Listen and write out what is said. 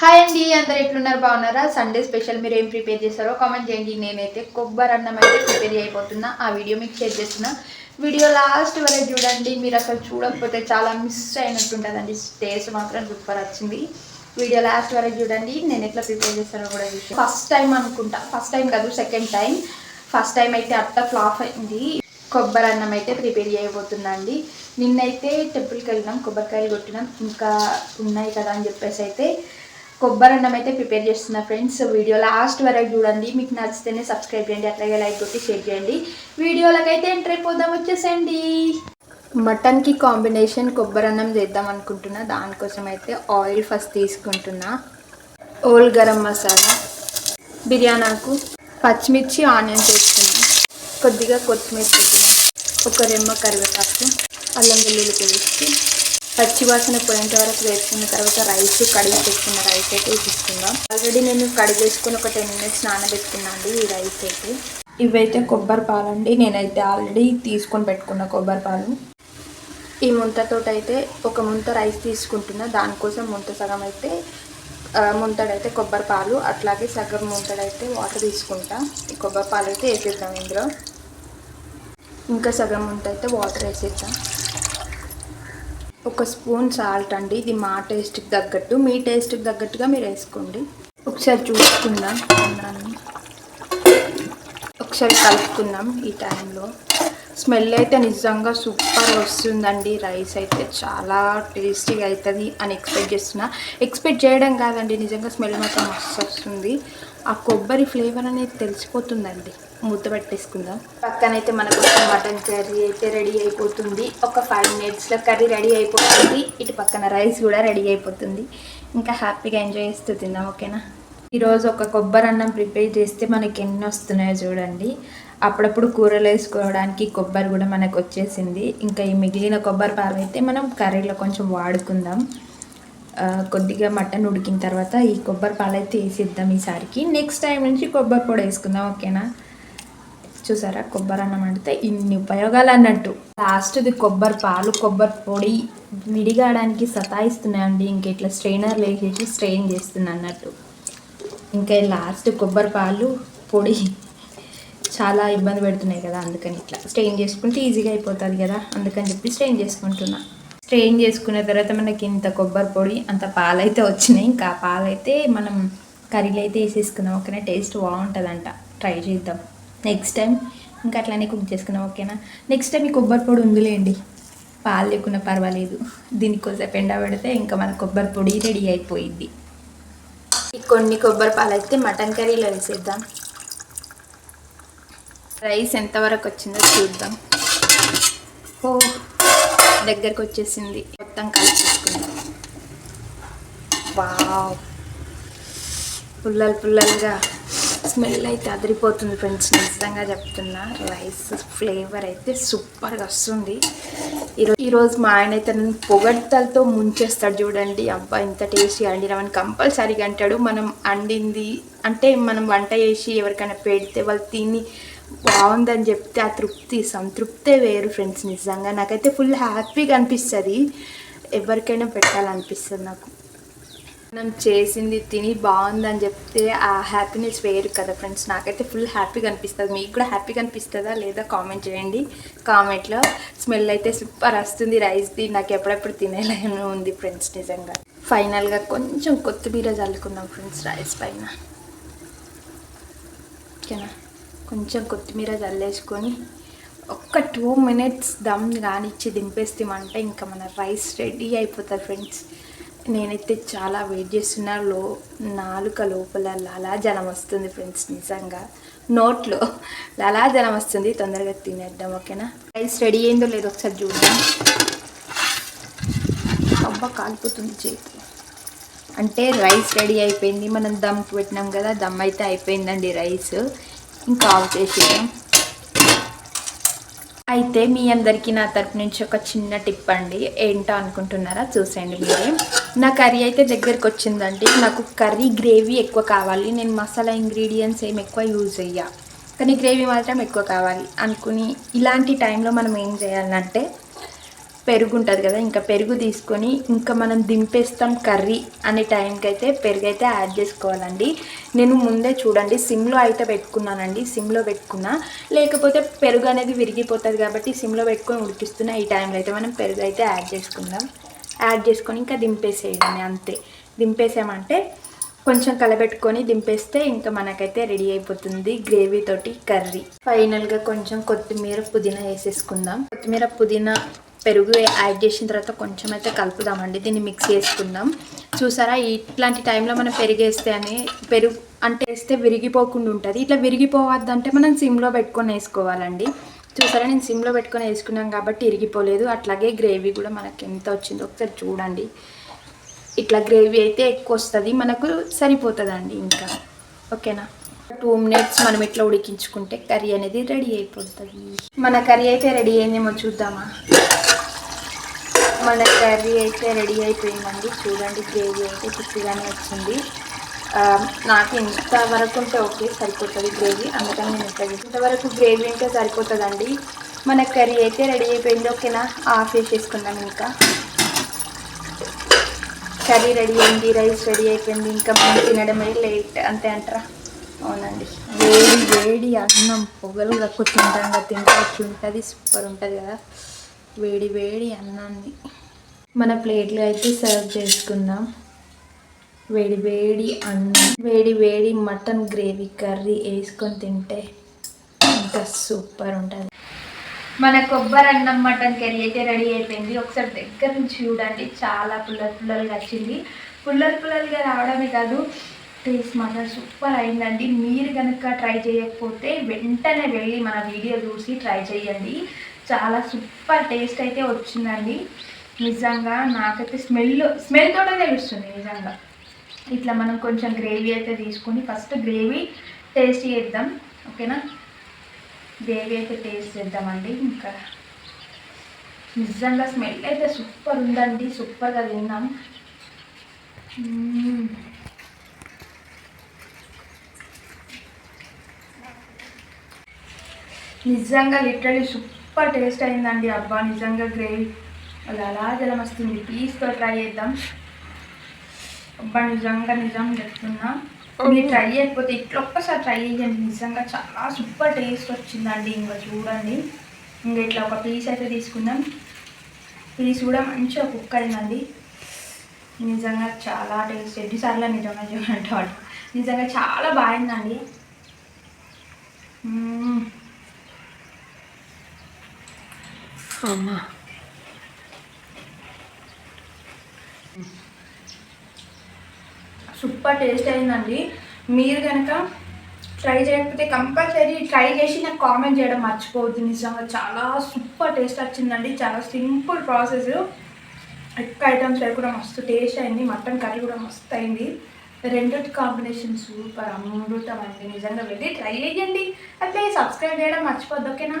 Hi అండి అందరు ఎట్లున్నారు? బాగున్నారా? సండే స్పెషల్ మీరు ఏం ప్రిపేర్ చేస్తారో కామెంట్ చేయండి. నేనైతే కొబ్బరి అన్నం అయితే ప్రిపేర్ అయిపోతున్నా ఆ వీడియో మీకు షేర్ చేస్తున్నా. వీడియో లాస్ట్ వరకు చూడండి. మీరు అసలు చూడకపోతే చాలా మిస్ అయినట్టుంటుందండి. టేస్ట్ మాత్రం సూపర్ వచ్చింది. వీడియో లాస్ట్ వరకు చూడండి. నేను ఎట్లా ప్రిపేర్ చేస్తానో కూడా చూసి. ఫస్ట్ టైం అనుకుంటా. ఫస్ట్ టైం కాదు సెకండ్ టైం ఫస్ట్ టైం అయితే అట్ట ఫ్లాప్ అయింది. కొబ్బరి అన్నం అయితే ప్రిపేర్ చేయబోతుందండి నిన్నైతే టెంపుల్కి వెళ్ళినాం. కొబ్బరికాయలు కొట్టినాం. ఇంకా ఉన్నాయి కదా అని చెప్పేసి అయితే అన్నం అయితే ప్రిపేర్ చేస్తున్నా ఫ్రెండ్స్. వీడియో లాస్ట్ వరకు చూడండి. మీకు నచ్చితేనే సబ్స్క్రైబ్ చేయండి అట్లాగే లైక్ కొట్టి షేర్ చేయండి. వీడియోలకైతే అయితే ఎంటర్ అయిపోదాం వచ్చేసండి మటన్కి కాంబినేషన్ కొబ్బరి అన్నం చేద్దాం అనుకుంటున్నా. దానికోసం అయితే ఆయిల్ ఫస్ట్ తీసుకుంటున్నా. ఓల్ గరం మసాలా బిర్యానాకు పచ్చిమిర్చి ఆనియన్స్ వేసుకున్నా కొద్దిగా కొత్తిమీర ఒక రెమ్మ కరివేపాకు అల్లం వెల్లుల్లి పేస్ట్ పచ్చి వాసన పోయేంత వరకు వేసుకున్న తర్వాత రైస్ కడిగి పెట్టుకున్న రైస్ అయితే వేసుకుందాం ఆల్రెడీ నేను కడిగి వేసుకుని ఒక టెన్ మినిట్స్ నానబెట్టుకున్నాను అండి ఈ రైస్ అయితే. ఇవైతే కొబ్బరి పాలండి. నేనైతే ఆల్రెడీ తీసుకొని పెట్టుకున్న కొబ్బరి పాలు. ఈ ముంతతోటి అయితే ఒక ముంత రైస్ తీసుకుంటున్నా. దానికోసం ముంత సగం అయితే ముంతడైతే కొబ్బరి పాలు. అట్లాగే సగం ముంతడైతే వాటర్ తీసుకుంటా. ఈ కొబ్బరి పాలు అయితే వేసేద్దాం ఇందులో. ఇంకా సగం ముంత అయితే వాటర్ వేసేద్దాం. ఒక స్పూన్ సాల్ట్ అండి. ఇది మా టేస్ట్కి తగ్గట్టు. మీ టేస్ట్కి తగ్గట్టుగా మీరు వేసుకోండి. ఒకసారి చూసుకుందాం ఒకసారి కలుపుకుందాం ఈ టైంలో స్మెల్ అయితే నిజంగా సూపర్ వస్తుందండి. రైస్ అయితే చాలా టేస్టీగా అవుతుంది అని ఎక్స్పెక్ట్ చేస్తున్నా. ఎక్స్పెక్ట్ చేయడం కాదండి. నిజంగా స్మెల్ మాత్రం మస్తు వస్తుంది. ఆ కొబ్బరి ఫ్లేవర్ అనేది తెలిసిపోతుందండి. మూత పెట్టేసుకుందాం. పక్కనైతే మనకు మటన్ కర్రీ అయితే రెడీ అయిపోతుంది. ఒక ఫైవ్ మినిట్స్లో కర్రీ రెడీ అయిపోతుంది. ఇటు పక్కన రైస్ కూడా రెడీ అయిపోతుంది. ఇంకా హ్యాపీగా ఎంజాయ్ చేస్తూ తిందాం ఓకేనా? ఈరోజు ఒక కొబ్బరి అన్నం ప్రిపేర్ చేస్తే మనకి ఎన్ని వస్తున్నాయో చూడండి. అప్పుడప్పుడు కూరలు వేసుకోవడానికి కొబ్బరి కూడా మనకు వచ్చేసింది. ఇంకా ఈ మిగిలిన కొబ్బరి పాలు అయితే మనం కర్రీలో కొంచెం వాడుకుందాం. కొద్దిగా మటన్ ఉడికిన తర్వాత ఈ కొబ్బరి పాలు అయితే వేసిద్దాం ఈసారికి. నెక్స్ట్ టైం నుంచి కొబ్బరి పొడి వేసుకుందాం ఓకేనా? చూసారా? కొబ్బరి అన్నం అంటే ఇన్ని ఉపయోగాలు అన్నట్టు. లాస్ట్ది కొబ్బరి పాలు కొబ్బరి పొడి విడిగాడానికి సతాయిస్తున్నాయండి. ఇంక ఇట్లా స్ట్రెయినర్ వేసేసి స్ట్రెయిన్ చేస్తున్నా అన్నట్టు. ఇంకా లాస్ట్ కొబ్బరి పాలు పొడి చాలా ఇబ్బంది పెడుతున్నాయి కదా అందుకని ఇట్లా. స్ట్రెయిన్ చేసుకుంటే ఈజీగా అయిపోతుంది కదా అందుకని చెప్పి స్ట్రెయిన్ చేసుకుంటున్నా. స్ట్రెయిన్ చేసుకున్న తర్వాత మనకి ఇంత కొబ్బరి పొడి అంత పాలైతే వచ్చినాయి. ఇంకా పాలైతే మనం కర్రీలో అయితే వేసేసుకుందాం. ఓకేనా? టేస్ట్ బాగుంటుందంట. ట్రై చేద్దాం. నెక్స్ట్ టైం ఇంకా అట్లానే కుక్ చేసుకుందాం. ఓకేనా? నెక్స్ట్ టైం ఈ కొబ్బరి పొడి ఉందిలేండి. పాలు లేకున్నా పర్వాలేదు. దీనికోసేపు ఎండ పెడితే ఇంకా మన కొబ్బరి పొడి రెడీ అయిపోయింది ఈ కొన్ని కొబ్బరి పాలు అయితే మటన్ కర్రీలో వేసేద్దాం. రైస్ ఎంతవరకు వచ్చిందో చూద్దాం. ఓ దగ్గరకు వచ్చేసింది మొత్తం కలిపేసుకుందాం వావ్. పుల్లలు పుల్లలుగా స్మెల్ అయితే అదిరిపోతుంది ఫ్రెండ్స్ నిజంగా చెప్తున్నా. రైస్ ఫ్లేవర్ అయితే సూపర్గా వస్తుంది. ఈరోజు ఈరోజు మా ఆయన అయితే నన్ను పొగడ్తలతో ముంచేస్తాడు చూడండి. అబ్బా ఇంత టేస్టీగా వండినామని కంపల్సరీగా అంటాడు. మనం వండింది అంటే మనం వంట చేసి ఎవరికైనా పెడితే వాళ్ళు తిని బాగుందని చెప్తే ఆ తృప్తి సంతృప్తే వేరు ఫ్రెండ్స్ నిజంగా. నాకైతే ఫుల్ హ్యాపీగా అనిపిస్తుంది. ఎవరికైనా పెట్టాలనిపిస్తుంది నాకు. మనం చేసింది తిని బాగుందని చెప్తే ఆ హ్యాపీనెస్ వేరు కదా ఫ్రెండ్స్. నాకైతే ఫుల్ హ్యాపీగా అనిపిస్తుంది. మీకు కూడా హ్యాపీగా అనిపిస్తుందా లేదా కామెంట్ చేయండి. కామెంట్లో స్మెల్ అయితే సూపర్ వస్తుంది. రైస్ది నాకు ఎప్పుడెప్పుడు తినేలాగానే ఉంది ఫ్రెండ్స్ నిజంగా. ఫైనల్గా కొంచెం కొత్తిమీర చల్లుకుందాం ఫ్రెండ్స్ రైస్ పైన. ఓకేనా? కొంచెం కొత్తిమీర చల్లేసుకొని ఒక్క టూ మినిట్స్ దమ్ కానిచ్చి దింపేస్తామంటే ఇంకా మన రైస్ రెడీ అయిపోతుంది ఫ్రెండ్స్. నేనైతే చాలా వెయిట్ చేస్తున్నా. లో నాలుక లోపల లాలాజలం వస్తుంది ఫ్రెండ్స్ నిజంగా. నోట్లో లాలాజలం వస్తుంది. తొందరగా తినేద్దాం ఓకేనా? రైస్ రెడీ అయిందో లేదో ఒకసారి చూద్దాం. అబ్బా కాలిపోతుంది చేతి. అంటే రైస్ రెడీ అయిపోయింది. మనం దమ్ పెట్టినాం కదా దమ్ అయితే అయిపోయిందండి రైస్. ఇంకా ఆఫ్ చేసేద్దాం. అయితే మీ అందరికీ నా తరపు నుంచి ఒక చిన్న టిప్ అండి. ఏంటో అనుకుంటున్నారా? చూసేయండి మీరే. నా కర్రీ అయితే దగ్గరికి వచ్చిందండి. నాకు కర్రీ గ్రేవీ ఎక్కువ కావాలి. నేను మసాలా ఇంగ్రీడియంట్స్ ఏమి ఎక్కువ యూజ్ అయ్యా కానీ గ్రేవీ మాత్రం ఎక్కువ కావాలి అనుకుని ఇలాంటి టైంలో మనం ఏం చేయాలంటే పెరుగు ఉంటుంది కదా ఇంకా పెరుగు తీసుకొని ఇంకా మనం దింపేస్తాం కర్రీ అనే టైంకి అయితే పెరుగు అయితే యాడ్ చేసుకోవాలండి. నేను ముందే చూడండి సిమ్లో అయితే పెట్టుకున్నానండి సిమ్లో పెట్టుకున్నా. లేకపోతే పెరుగు అనేది విరిగిపోతుంది కాబట్టి సిమ్లో పెట్టుకొని ఉడికిస్తున్నా ఈ టైంలో అయితే మనం పెరుగు అయితే యాడ్ చేసుకుందాం. యాడ్ చేసుకొని ఇంకా దింపేసేయడమే అంతే. దింపేసామంటే కొంచెం కలబెట్టుకొని దింపేస్తే ఇంకా మనకైతే రెడీ అయిపోతుంది గ్రేవీ తోటి కర్రీ. ఫైనల్గా కొంచెం కొత్తిమీర పుదీనా వేసేసుకుందాం. కొత్తిమీర పుదీనా పెరుగు యాడ్ చేసిన తర్వాత కొంచెం అయితే కలుపుదామండి. దీన్ని మిక్స్ చేసుకుందాం. చూసారా? ఇట్లాంటి టైంలో మనం పెరిగేస్తే అని పెరుగు అంటే వేస్తే విరిగిపోకుండా ఉంటుంది. ఇట్లా విరిగిపోవద్దంటే మనం సిమ్లో పెట్టుకొని వేసుకోవాలండి. చూసారా? నేను సిమ్లో పెట్టుకొని వేసుకున్నాం కాబట్టి ఇరిగిపోలేదు. అట్లాగే గ్రేవీ కూడా మనకి ఎంత వచ్చిందో ఒకసారి చూడండి. ఇట్లా గ్రేవీ అయితే ఎక్కువ వస్తుంది. మనకు సరిపోతుందండి ఇంకా. ఓకేనా? టూ మినిట్స్ మనం ఇట్లా ఉడికించుకుంటే కర్రీ అనేది రెడీ అయిపోతుంది. మన కర్రీ అయితే రెడీ అయిందేమో చూద్దామా? మన కర్రీ అయితే రెడీ అయిపోయిందండి. చూడండి గ్రేవీ అయితే చిక్కుగానే వచ్చింది. నాకు నాకు ఇంతవరకు ఉంటే ఓకే సరిపోతుంది గ్రేవీ. అందుకని నేను ఇట్లా ఇంతవరకు గ్రేవీ ఉంటే సరిపోతుందండి. మన కర్రీ అయితే రెడీ అయిపోయింది ఓకేనా? ఆఫ్ చేసేసుకుందాం ఇంకా. కర్రీ రెడీ అయింది రైస్ రెడీ అయిపోయింది. ఇంకా మనం తినడమే లేట్. అంతే అంటారా? అవునండి. వేడి వేడి అన్నం పొగలు కూర్చుంటాం తింటే ఉంటుంది సూపర్ ఉంటుంది కదా. వేడి వేడి అన్నాన్ని. మన ప్లేట్లో అయితే సర్వ్ చేసుకుందాం. వేడి వేడి అన్నం. వేడి వేడి మటన్ గ్రేవీ కర్రీ వేసుకొని తింటే ఇంకా సూపర్ ఉంటుంది. మన కొబ్బరి అన్నం మటన్ కర్రీ అయితే రెడీ అయిపోయింది. ఒకసారి దగ్గర నుంచి చూడండి. చాలా పుల్లలు పుల్లలుగా వచ్చింది. పుల్లలు పుల్లలుగా రావడమే కాదు టేస్ట్ మాత్రం సూపర్ అయిందండి. మీరు కనుక ట్రై చేయకపోతే వెంటనే వెళ్ళి మన వీడియో చూసి ట్రై చేయండి. చాలా సూపర్ టేస్ట్ అయితే వచ్చిందండి. నిజంగా నాకైతే స్మెల్ స్మెల్ తోటే తెలుస్తుంది నిజంగా. ఇట్లా మనం కొంచెం గ్రేవీ అయితే తీసుకొని ఫస్ట్ గ్రేవీ టేస్ట్ చేద్దాం. ఓకేనా గ్రేవీ అయితే టేస్ట్ చేద్దామండి ఇంకా. నిజంగా స్మెల్ అయితే సూపర్ ఉందండి. సూపర్గా తిన్నాం. నిజంగా లిటరలీ సూపర్ టేస్ట్ అయిందండి అబ్బా నిజంగా గ్రేవీ అలా అలా జలం వస్తుంది. పీస్తో ట్రై చేద్దాం. అబ్బా నిజంగా నిజం చెప్తున్నా. మీరు ట్రై చేయకపోతే ఇట్లా ఒక్కసారి ట్రై చేయండి. నిజంగా చాలా సూపర్ టేస్ట్ వచ్చిందండి. ఇంకా చూడండి. ఇంకా ఇట్లా ఒక పీస్ అయితే తీసుకుందాం. పీస్ కూడా మంచిగా కుక్ అయిందండి. నిజంగా చాలా టేస్ట్ ఎన్నిసార్లు నిజంగా చూడండి నిజంగా చాలా బాగుందండి. అమ్మా. సూపర్ టేస్ట్ అయిందండి. మీరు కనుక ట్రై చేయకపోతే కంపల్సరీ ట్రై చేసి నాకు కామెంట్ చేయడం మర్చిపోవద్దు. నిజంగా చాలా సూపర్ టేస్ట్ వచ్చిందండి. చాలా సింపుల్ ప్రాసెస్. ఎక్కువ ఐటమ్స్ కూడా మస్తు టేస్ట్ అయింది. మటన్ కర్రీ కూడా మస్తు అయింది. రెండు కాంబినేషన్ సూపర్ అమృతం అండి. నిజంగా వెళ్ళి ట్రై చేయండి. అట్లే సబ్స్క్రైబ్ చేయడం మర్చిపోద్దు ఓకేనా?